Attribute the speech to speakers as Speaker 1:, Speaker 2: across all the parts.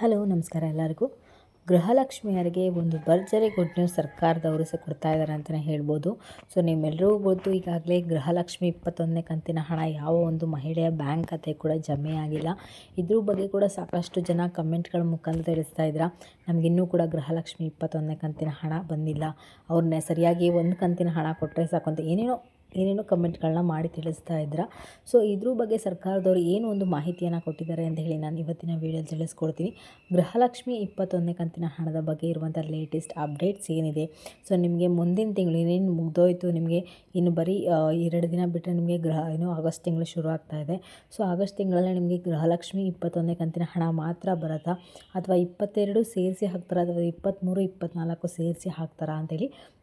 Speaker 1: Hello, ನಮಸ್ಕಾರ ಎಲ್ಲರಿಗೂ. ಗೃಹಲಕ್ಷ್ಮಿಯರಿಗೆ ಒಂದು ಭರ್ಜರಿ ಗುಡ್ ನ್ಯೂಸ್ ಸರ್ಕಾರದವರು ಸಹ ಕೊಡ್ತಾ ಇದ್ದಾರೆ ಅಂತಲೇ ಹೇಳ್ಬೋದು. ಸೊ ನಿಮ್ಮೆಲ್ಲರೂ ಗೊತ್ತು, ಈಗಾಗಲೇ ಗೃಹಲಕ್ಷ್ಮಿ ಇಪ್ಪತ್ತೊಂದನೇ ಕಂತಿನ ಹಣ ಯಾವ ಒಂದು ಮಹಿಳೆಯ ಬ್ಯಾಂಕ್ ಖಾತೆ ಕೂಡ ಜಮೆ ಆಗಿಲ್ಲ. ಇದ್ರ ಬಗ್ಗೆ ಕೂಡ ಸಾಕಷ್ಟು ಜನ ಕಮೆಂಟ್ಗಳ ಮುಖಾಂತರ ತಿಳಿಸ್ತಾ ಇದ್ರ ನಮಗಿನ್ನೂ ಕೂಡ ಗೃಹಲಕ್ಷ್ಮಿ ಇಪ್ಪತ್ತೊಂದನೇ ಕಂತಿನ ಹಣ ಬಂದಿಲ್ಲ. ಅವ್ರನ್ನ ಸರಿಯಾಗಿ ಒಂದು ಕಂತಿನ ಹಣ ಕೊಟ್ಟರೆ ಸಾಕು ಅಂತ ಏನೇನೋ ಏನೇನೋ ಕಮೆಂಟ್ಗಳನ್ನ ಮಾಡಿ ತಿಳಿಸ್ತಾ ಇದ್ರ. ಸೊ, ಇದ್ರ ಬಗ್ಗೆ ಸರ್ಕಾರದವರು ಏನು ಒಂದು ಮಾಹಿತಿಯನ್ನು ಕೊಟ್ಟಿದ್ದಾರೆ ಅಂತ ಹೇಳಿ ನಾನು ಇವತ್ತಿನ ವೀಡಿಯೋಲಿ ತಿಳಿಸ್ಕೊಡ್ತೀನಿ. ಗೃಹಲಕ್ಷ್ಮಿ ಇಪ್ಪತ್ತೊಂದನೇ ಕಂತಿನ ಹಣದ ಬಗ್ಗೆ ಇರುವಂಥ ಲೇಟೆಸ್ಟ್ ಅಪ್ಡೇಟ್ಸ್ ಏನಿದೆ? ಸೊ, ನಿಮಗೆ ಮುಂದಿನ ತಿಂಗಳು ಏನೇನು ಮುಗ್ದೋಯ್ತು? ನಿಮಗೆ ಇನ್ನು ಬರೀ ಎರಡು ದಿನ ಬಿಟ್ಟರೆ ನಿಮಗೆ ಗೃಹ ಏನು ಆಗಸ್ಟ್ ತಿಂಗಳು ಶುರು ಆಗ್ತಾ ಇದೆ. ಸೊ, ಆಗಸ್ಟ್ ತಿಂಗಳಲ್ಲೇ ನಿಮಗೆ ಗೃಹಲಕ್ಷ್ಮಿ ಇಪ್ಪತ್ತೊಂದನೇ ಕಂತಿನ ಹಣ ಮಾತ್ರ ಬರತ್ತಾ? ಅಥವಾ ಇಪ್ಪತ್ತೆರಡು ಸೇರಿಸಿ ಹಾಕ್ತಾರಾ? ಅಥವಾ ಇಪ್ಪತ್ತ್ಮೂರು ಇಪ್ಪತ್ತ್ನಾಲ್ಕು ಸೇರಿಸಿ ಹಾಕ್ತಾರಾ ಅಂತೇಳಿ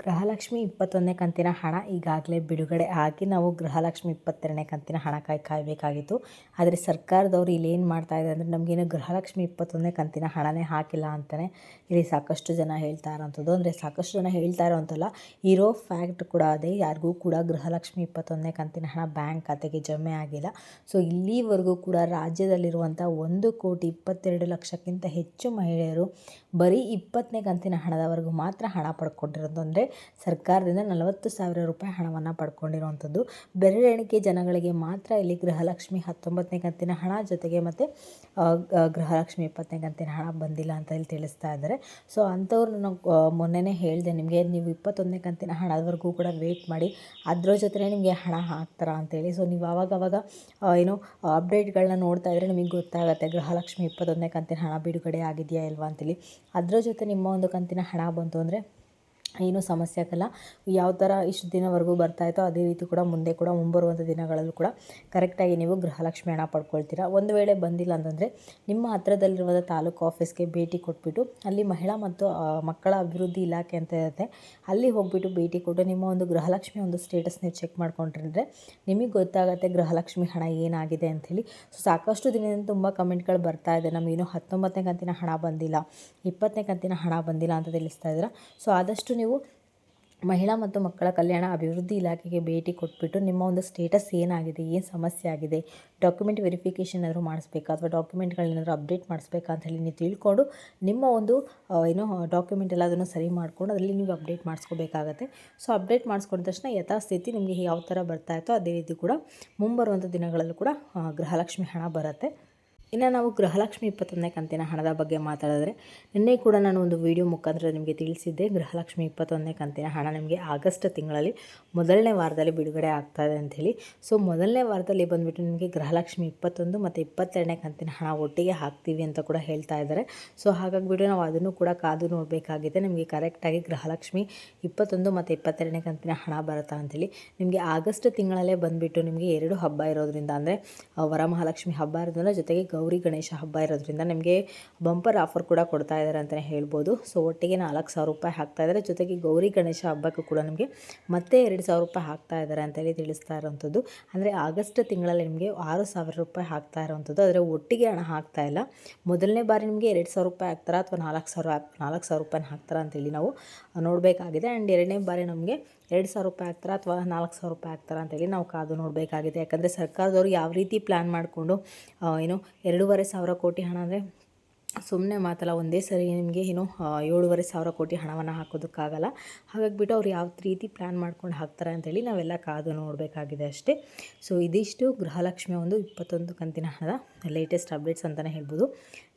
Speaker 1: ಗೃಹಲಕ್ಷ್ಮಿ ಇಪ್ಪತ್ತೊಂದನೇ ಕಂತಿನ ಹಣ ಈಗಾಗಲೇ ಬಿಡುಗಡೆ ಆಗಿ ನಾವು ಗೃಹಲಕ್ಷ್ಮಿ ಇಪ್ಪತ್ತೆರಡನೇ ಕಂತಿನ ಹಣ ಕಾಯಿ ಕಾಯಬೇಕಾಗಿತ್ತು. ಆದರೆ ಸರ್ಕಾರದವರು ಇಲ್ಲಿ ಏನು ಮಾಡ್ತಾ ಇದೆ ಅಂದರೆ ನಮಗೇನು ಗೃಹಲಕ್ಷ್ಮಿ ಇಪ್ಪತ್ತೊಂದನೇ ಕಂತಿನ ಹಣನೇ ಹಾಕಿಲ್ಲ ಅಂತಲೇ ಇಲ್ಲಿ ಸಾಕಷ್ಟು ಜನ ಹೇಳ್ತಾ ಇರೋಂಥದ್ದು ಅಂದರೆ ಸಾಕಷ್ಟು ಜನ ಹೇಳ್ತಾ ಇರೋಂಥಲ್ಲ ಇರೋ ಫ್ಯಾಕ್ಟ್ ಕೂಡ ಅದೇ, ಯಾರಿಗೂ ಕೂಡ ಗೃಹಲಕ್ಷ್ಮಿ ಇಪ್ಪತ್ತೊಂದನೇ ಕಂತಿನ ಹಣ ಬ್ಯಾಂಕ್ ಖಾತೆಗೆ ಜಮೆ ಆಗಿಲ್ಲ. ಸೊ ಇಲ್ಲಿವರೆಗೂ ಕೂಡ ರಾಜ್ಯದಲ್ಲಿರುವಂಥ ಒಂದು ಕೋಟಿ ಇಪ್ಪತ್ತೆರಡು ಲಕ್ಷಕ್ಕಿಂತ ಹೆಚ್ಚು ಮಹಿಳೆಯರು ಬರೀ ಇಪ್ಪತ್ತನೇ ಕಂತಿನ ಹಣದವರೆಗೂ ಮಾತ್ರ ಹಣ ಪಡ್ಕೊಂಡಿರೋದು. ಅಂದರೆ ಸರ್ಕಾರದಿಂದ ನಲವತ್ತು ಸಾವಿರ ರೂಪಾಯಿ ಹಣವನ್ನು ಪಡ್ಕೊಂಡಿರುವಂಥದ್ದು. ಬೆರಳೆಣಿಕೆ ಜನಗಳಿಗೆ ಮಾತ್ರ ಇಲ್ಲಿ ಗೃಹಲಕ್ಷ್ಮಿ ಹತ್ತೊಂಬತ್ತನೇ ಕಂತಿನ ಹಣ ಜೊತೆಗೆ ಮತ್ತು ಗೃಹಲಕ್ಷ್ಮಿ ಇಪ್ಪತ್ತನೇ ಕಂತಿನ ಹಣ ಬಂದಿಲ್ಲ ಅಂತ ಇಲ್ಲಿ ತಿಳಿಸ್ತಾ ಇದ್ದಾರೆ. ಸೊ, ಅಂಥವ್ರು ನಾನು ಮೊನ್ನೆನೇ ಹೇಳಿದೆ ನಿಮಗೆ, ನೀವು ಇಪ್ಪತ್ತೊಂದನೇ ಕಂತಿನ ಹಣದವರೆಗೂ ಕೂಡ ವೆಯ್ಟ್ ಮಾಡಿ, ಅದರ ಜೊತೆ ನಿಮಗೆ ಹಣ ಹಾಕ್ತಾರ ಅಂತೇಳಿ. ಸೊ, ನೀವು ಆವಾಗವಾಗ ಏನು ಅಪ್ಡೇಟ್ಗಳನ್ನ ನೋಡ್ತಾ ಇದ್ದರೆ ನಿಮಗೆ ಗೊತ್ತಾಗುತ್ತೆ, ಗೃಹಲಕ್ಷ್ಮಿ ಇಪ್ಪತ್ತೊಂದನೇ ಕಂತಿನ ಹಣ ಬಿಡುಗಡೆ ಆಗಿದೆಯಾ ಇಲ್ವಾ ಅಂತೇಳಿ. ಅದರ ಜೊತೆ ನಿಮ್ಮ ಒಂದು ಕಂತಿನ ಹಣ ಬಂತು ಅಂದರೆ ಏನೂ ಸಮಸ್ಯೆ ಆಗಲ್ಲ. ಯಾವ ಥರ ಇಷ್ಟು ದಿನವರೆಗೂ ಬರ್ತಾಯಿತ್ತೋ ಅದೇ ರೀತಿ ಕೂಡ ಮುಂದೆ ಕೂಡ ಮುಂಬರುವಂಥ ದಿನಗಳಲ್ಲೂ ಕೂಡ ಕರೆಕ್ಟಾಗಿ ನೀವು ಗೃಹಲಕ್ಷ್ಮಿ ಹಣ ಪಡ್ಕೊಳ್ತೀರಾ. ಒಂದು ವೇಳೆ ಬಂದಿಲ್ಲ ಅಂತಂದರೆ ನಿಮ್ಮ ಹತ್ತಿರದಲ್ಲಿರುವಂಥ ತಾಲೂಕು ಆಫೀಸ್ಗೆ ಭೇಟಿ ಕೊಟ್ಬಿಟ್ಟು ಅಲ್ಲಿ ಮಹಿಳಾ ಮತ್ತು ಮಕ್ಕಳ ಅಭಿವೃದ್ಧಿ ಇಲಾಖೆ ಅಂತ ಇರುತ್ತೆ. ಅಲ್ಲಿ ಹೋಗ್ಬಿಟ್ಟು ಭೇಟಿ ಕೊಟ್ಟು ನಿಮ್ಮ ಒಂದು ಗೃಹಲಕ್ಷ್ಮಿ ಒಂದು ಸ್ಟೇಟಸ್ ನೀವು ಚೆಕ್ ಮಾಡ್ಕೊಂಡ್ರೆ ನಿಮಗೆ ಗೊತ್ತಾಗುತ್ತೆ ಗೃಹಲಕ್ಷ್ಮಿ ಹಣ ಏನಾಗಿದೆ ಅಂಥೇಳಿ. ಸೊ ಸಾಕಷ್ಟು ದಿನದಿಂದ ತುಂಬ ಕಮೆಂಟ್ಗಳು ಬರ್ತಾ ಇದೆ. ನಮಗೇನು ಹತ್ತೊಂಬತ್ತನೇ ಕಂತಿನ ಹಣ ಬಂದಿಲ್ಲ, ಇಪ್ಪತ್ತನೇ ಕಂತಿನ ಹಣ ಬಂದಿಲ್ಲ ಅಂತ ತಿಳಿಸ್ತಾ ಇದ್ದೀರಾ. ಸೊ ಆದಷ್ಟು ನೀವು ಮಹಿಳಾ ಮತ್ತು ಮಕ್ಕಳ ಕಲ್ಯಾಣ ಅಭಿವೃದ್ಧಿ ಇಲಾಖೆಗೆ ಭೇಟಿ ಕೊಟ್ಬಿಟ್ಟು ನಿಮ್ಮ ಒಂದು ಸ್ಟೇಟಸ್ ಏನಾಗಿದೆ, ಏನು ಸಮಸ್ಯೆ ಆಗಿದೆ ಡಾಕ್ಯುಮೆಂಟ್ ವೆರಿಫಿಕೇಷನ್ ಏನಾದರೂ ಮಾಡಿಸ್ಬೇಕಾ ಅಥವಾ ಡಾಕ್ಯುಮೆಂಟ್ಗಳೇನಾದರೂ ಅಪ್ಡೇಟ್ ಮಾಡಿಸ್ಬೇಕಾ ಅಂತ ಹೇಳಿ ನೀವು ತಿಳ್ಕೊಂಡು ನಿಮ್ಮ ಒಂದು ಏನು ಡಾಕ್ಯುಮೆಂಟ್ ಎಲ್ಲ ಅದನ್ನು ಸರಿ ಮಾಡಿಕೊಂಡು ಅದರಲ್ಲಿ ನೀವು ಅಪ್ಡೇಟ್ ಮಾಡಿಸ್ಕೋಬೇಕಾಗತ್ತೆ. ಸೊ ಅಪ್ಡೇಟ್ ಮಾಡಿಸ್ಕೊಂಡ ತಕ್ಷಣ ಯಥಾಸ್ಥಿತಿ ನಿಮಗೆ ಯಾವ ಥರ ಬರ್ತಾ ಇತ್ತೋ ಅದೇ ರೀತಿ ಕೂಡ ಮುಂಬರುವಂಥ ದಿನಗಳಲ್ಲೂ ಕೂಡ ಗೃಹಲಕ್ಷ್ಮಿ ಹಣ ಬರುತ್ತೆ. ಇನ್ನು ನಾವು ಗೃಹಲಕ್ಷ್ಮಿ ಇಪ್ಪತ್ತೊಂದನೇ ಕಂತಿನ ಹಣದ ಬಗ್ಗೆ ಮಾತಾಡಿದ್ರೆ, ನಿನ್ನೆ ಕೂಡ ನಾನು ಒಂದು ವಿಡಿಯೋ ಮುಖಾಂತರ ನಿಮಗೆ ತಿಳಿಸಿದ್ದೆ. ಗೃಹಲಕ್ಷ್ಮಿ ಇಪ್ಪತ್ತೊಂದನೇ ಕಂತಿನ ಹಣ ನಿಮಗೆ ಆಗಸ್ಟ್ ತಿಂಗಳಲ್ಲಿ ಮೊದಲನೇ ವಾರದಲ್ಲಿ ಬಿಡುಗಡೆ ಆಗ್ತಾಯಿದೆ ಅಂಥೇಳಿ ಸೊ ಮೊದಲನೇ ವಾರದಲ್ಲಿ ಬಂದುಬಿಟ್ಟು ನಿಮಗೆ ಗೃಹಲಕ್ಷ್ಮಿ ಇಪ್ಪತ್ತೊಂದು ಮತ್ತು ಇಪ್ಪತ್ತೆರಡನೇ ಕಂತಿನ ಹಣ ಒಟ್ಟಿಗೆ ಹಾಕ್ತೀವಿ ಅಂತ ಕೂಡ ಹೇಳ್ತಾ ಇದ್ದಾರೆ. ಸೊ ಹಾಗಾಗಿಬಿಟ್ಟು ನಾವು ಅದನ್ನು ಕೂಡ ಕಾದು ನೋಡಬೇಕಾಗಿದೆ. ನಿಮಗೆ ಕರೆಕ್ಟಾಗಿ ಗೃಹಲಕ್ಷ್ಮಿ ಇಪ್ಪತ್ತೊಂದು ಮತ್ತು ಇಪ್ಪತ್ತೆರಡನೇ ಕಂತಿನ ಹಣ ಬರುತ್ತಾ ಅಂಥೇಳಿ ನಿಮಗೆ ಆಗಸ್ಟ್ ತಿಂಗಳಲ್ಲೇ ಬಂದುಬಿಟ್ಟು ನಿಮಗೆ ಎರಡು ಹಬ್ಬ ಇರೋದ್ರಿಂದ ಅಂದರೆ ವರಮಹಾಲಕ್ಷ್ಮಿ ಹಬ್ಬ ಇರೋದ್ರಿಂದ ಜೊತೆಗೆ ಗೌರಿ ಗಣೇಶ ಹಬ್ಬ ಇರೋದ್ರಿಂದ ನಿಮಗೆ ಬಂಪರ್ ಆಫರ್ ಕೂಡ ಕೊಡ್ತಾ ಇದ್ದಾರೆ ಅಂತಲೇ ಹೇಳ್ಬೋದು. ಸೊ ಒಟ್ಟಿಗೆ ನಾಲ್ಕು ಸಾವಿರ ರೂಪಾಯಿ ಹಾಕ್ತಾ ಇದ್ದಾರೆ ಜೊತೆಗೆ ಗೌರಿ ಗಣೇಶ ಹಬ್ಬಕ್ಕೂ ಕೂಡ ನಿಮಗೆ ಮತ್ತೆ ಎರಡು ಸಾವಿರ ರೂಪಾಯಿ ಹಾಕ್ತಾ ಇದ್ದಾರೆ ಅಂತೇಳಿ ತಿಳಿಸ್ತಾ ಇರೋವಂಥದ್ದು ಅಂದರೆ ಆಗಸ್ಟ್ ತಿಂಗಳಲ್ಲಿ ನಿಮಗೆ ಆರು ಸಾವಿರ ರೂಪಾಯಿ ಹಾಕ್ತಾ ಇರೋವಂಥದ್ದು ಆದರೆ ಒಟ್ಟಿಗೆ ಹಣ ಹಾಕ್ತಾ ಇಲ್ಲ. ಮೊದಲನೇ ಬಾರಿ ನಿಮಗೆ ಎರಡು ಸಾವಿರ ರೂಪಾಯಿ ಹಾಕ್ತಾರ ಅಥವಾ ನಾಲ್ಕು ಸಾವಿರ ನಾಲ್ಕು ಸಾವಿರ ರೂಪಾಯಿನ ಹಾಕ್ತಾರಾ ಅಂತೇಳಿ ನಾವು ನೋಡಬೇಕಾಗಿದೆ. ಆ್ಯಂಡ್ ಎರಡನೇ ಬಾರಿ ನಮಗೆ ಎರಡು ಸಾವಿರ ರೂಪಾಯಿ ಹಾಕ್ತಾರ ಅಥವಾ ನಾಲ್ಕು ಸಾವಿರ ರೂಪಾಯಿ ಹಾಕ್ತಾರಾ ಅಂತೇಳಿ ನಾವು ಕಾದು ನೋಡಬೇಕಾಗಿದೆ. ಯಾಕಂದರೆ ಸರ್ಕಾರದವರು ಯಾವ ರೀತಿ ಪ್ಲ್ಯಾನ್ ಮಾಡಿಕೊಂಡು ಏನು ಎರಡೂವರೆ ಸಾವಿರ ಕೋಟಿ ಹಣ ಅಂದರೆ ಸುಮ್ಮನೆ ಮಾತಲ್ಲ, ಒಂದೇ ಸರಿ ನಿಮಗೆ ಏನು ಏಳುವರೆ ಸಾವಿರ ಕೋಟಿ ಹಣವನ್ನು ಹಾಕೋದಕ್ಕಾಗಲ್ಲ. ಹಾಗಾಗಿಬಿಟ್ಟು ಅವ್ರು ಯಾವ ರೀತಿ ಪ್ಲ್ಯಾನ್ ಮಾಡ್ಕೊಂಡು ಹಾಕ್ತಾರೆ ಅಂತೇಳಿ ನಾವೆಲ್ಲ ಕಾದು ನೋಡಬೇಕಾಗಿದೆ ಅಷ್ಟೇ. ಸೊ ಇದಿಷ್ಟು ಗೃಹಲಕ್ಷ್ಮಿ ಒಂದು ಇಪ್ಪತ್ತೊಂದು ಕಂತಿನ ಹಣದ ಲೇಟೆಸ್ಟ್ ಅಪ್ಡೇಟ್ಸ್ ಅಂತಲೇ ಹೇಳ್ಬೋದು.